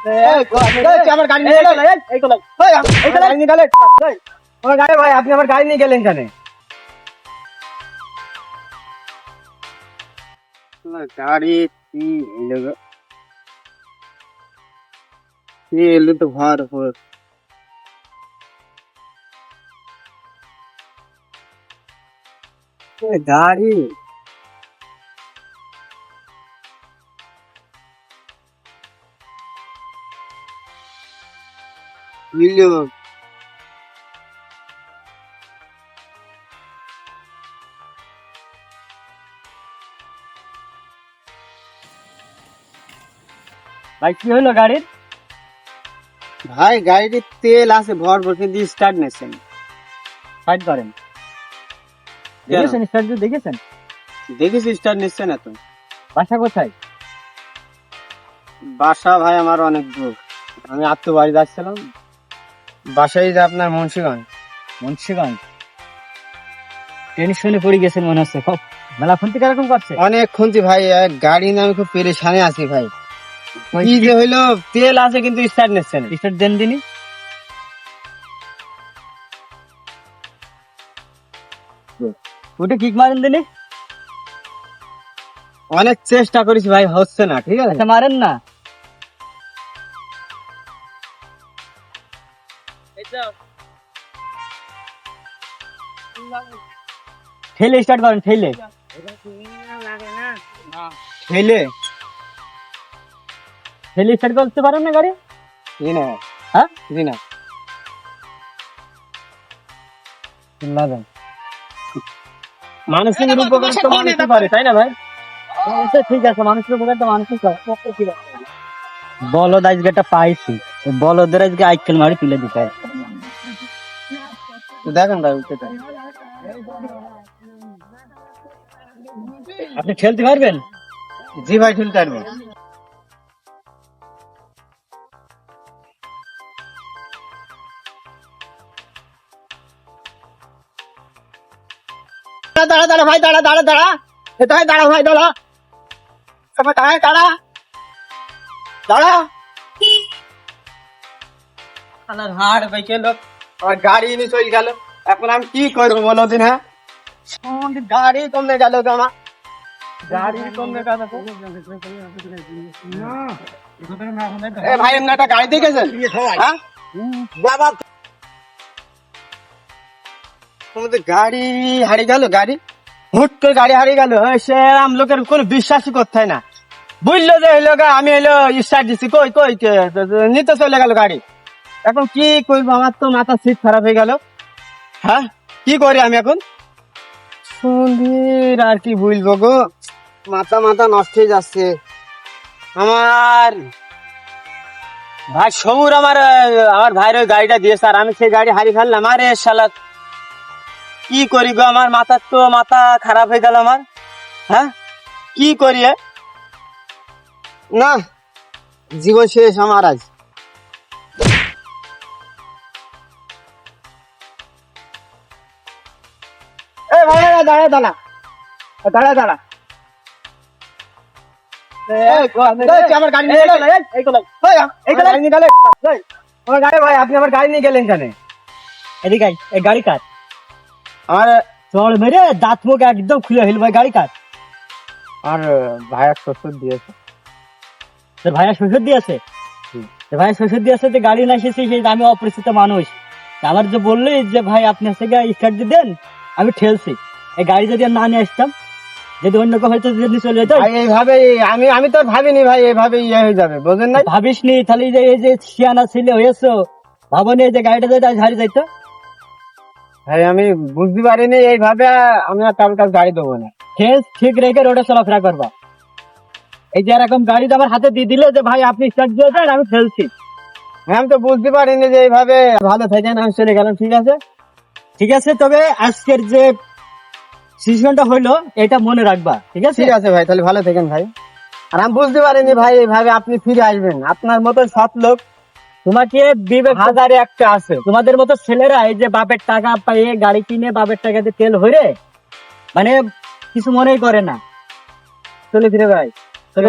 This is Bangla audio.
আমার গাড়ি নিয়ে গেলেন এই তো এই গাড়ি নিয়ে গেলেন আমার গাড়ি ভাই আপনি আমার গাড়ি নিয়ে গেলেন কেন গাড়ি কি এলো গো? কি এলো তো ঘর উপর এ গাড়ি মিলিও ভাই কি হলো গাড়ির? ভাই গাড়ির তেল আছে ভর ভর কিন্তু স্টার্ট নেছেন ফাইট করেন। দেখেছেন স্টার্ট দেখেছেন? দেখেছি স্টার্ট নিচ্ছে না তো। বাসা কোথায়? বাসা ভাই আমার অনেক দূর। আমি আত্মীয় বাড়ি যাচ্ছিলাম। বাসায় যে আপনার মুন্সিগঞ্জ। মুন্সিগঞ্জ? টেনশনে পড়ে গেছেন মনে হচ্ছে। খুব মেলা খুনতি কীরকম করছে? অনেক খুনতি ভাই এক গাড়ি নিয়ে আমি খুব পেরেশানে আছি ভাই। কি যে হইল তেল আছে কিন্তু স্টার্ট নিচ্ছে না। স্টার্ট দেন দিনই ওটা কিক মারেন দিনই অনেক চেষ্টা করেছি ভাই হচ্ছে না ঠিক আছে? মারেন না। ঠেলে স্টার্ট করেন ঠেলে। ঠেলে। ঠেলে স্টার্ট করতে পারেন না গাড়ি? জি না। হ্যাঁ? জি না। লাগান মানুষের উপকার তো মানুষই করে তাই না ভাই? আচ্ছা, ঠিক আছে মানুষের উপকার তো মানুষই করে। বলদ আজকে একটা পাইছি। বলদের আজকে আইকেল মারি তুলে দিতে দেখেন ভাই উঠে আপনি খেলতে পারবেন? জি ভাই খেলতে পারবেন দাঁড়া দাঁড়া ভাই দাঁড়া দাঁড়া দাঁড়া। এটাই দাঁড়া ভাই দাঁড়া। সময় দাঁড়া দাঁড়া। দাঁড়া। আমার হাড় বেঁকে লোক। আমার গাড়ি নিয়ে চলে গেল। এখন আমি কি করব বলো দিন হ্যাঁ? গাড়ি কমে গেল আমার? ভাই এমনি একটা গাড়ি দেখেছেন বাবা তোমাদের গাড়ি হারিয়ে গেল গাড়ি? হুট করে গাড়ি হারিয়ে গেল। সে আম লোকের কোনো বিশ্বাসই করতে না। বুঝলো যে হইল আমি হইল স্টার্ট দিছি। কই কই নিতে চলে গেল গাড়ি। এখন কি করব আমার তো মাথা সিট খারাপ হয়ে গেল। হ্যাঁ? কি করি আমি এখন? সুন্দর আর কি বুঝব গো? মাথা মাথা নষ্ট হয়ে যাচ্ছে। আমার ভাই সবুর আমার আমার ভাইয়ের ওই গাড়িটা দিয়েছে আর আমি সেই গাড়ি হারিয়ে ফেললাম। আরে শালা, কি করি গো? আমার মাথা তো মাথা খারাপ হয়ে গেল আমার। হ্যাঁ? কি করি? না, জীবন শেষ আমার আজ। দাঁড়া দাঁড়া। দাঁড়া দাঁড়া। আমার গাড়ি নিয়ে গেলেন এই তো এই গাড়ি নিয়ে গেলেন আমার গাড়ি ভাই আপনি আমার গাড়ি নিয়ে গেলেন কেন? এদিকে এই গাড়ি কার? আমার চল মেরে দাঁত মুখ একদম খুলে হইল ভাই গাড়ি কার? আর ভাইয়া শ্বশুর দিয়েছে। ভাইয়া শ্বশুর দিয়েছে? তোর শ্বশুর দিয়েছে যে গাড়ি না এসেছে সেই আমি অপরিচিত মানুষ। আমার যে বললি যে ভাই আপনি হচ্ছে স্টার্ট দিয়ে দেন আমি ঠেলছি। এই গাড়ি যদি না নিয়ে আসতাম যদি অন্য কেউ হয়তো যদি চলে যেত এইভাবে আমি আমি তো ভাবিনি ভাই এইভাবে ইয়ে হয়ে যাবে বুঝলেন না ভাবিস নি তাহলে এই যে এই যে শিয়ানা ছেলে হয়েছো ভাবনি যে গাড়িটা যদি হারিয়ে যাইতো? ভাই আমি বুঝতে পারিনি এইভাবে আমি আর কারোর কাছে গাড়ি দেবো না। ঠিক ঠিক রেখে রোডে চলাফেরা করবা। এই যে এরকম গাড়ি তো আমার হাতে দিয়ে দিলে যে ভাই আপনি স্টার্ট দিয়ে দেন আমি ফেলছি। আমি তো বুঝতে পারিনি যে এইভাবে ভালো থাকেন আমি চলে গেলাম ঠিক আছে? ঠিক আছে তবে আজকের যে সিচুয়েশনটা হইল এটা মনে রাখবা ঠিক আছে? ঠিক আছে ভাই তাহলে ভালো থাকেন ভাই। আর আমি বুঝতে পারিনি ভাই এইভাবে আপনি ফিরে আসবেন। আপনার মতো সৎ লোক তোমাকে বিবেক হাজারে একটা আছে। তোমাদের মতো ছেলেরা এই যে বাপের টাকা পাইয়ে গাড়ি কিনে বাপের টাকাতে তেল ভরে মানে কিছু মনেই করে না। চলে ফিরে ভাই। চলে।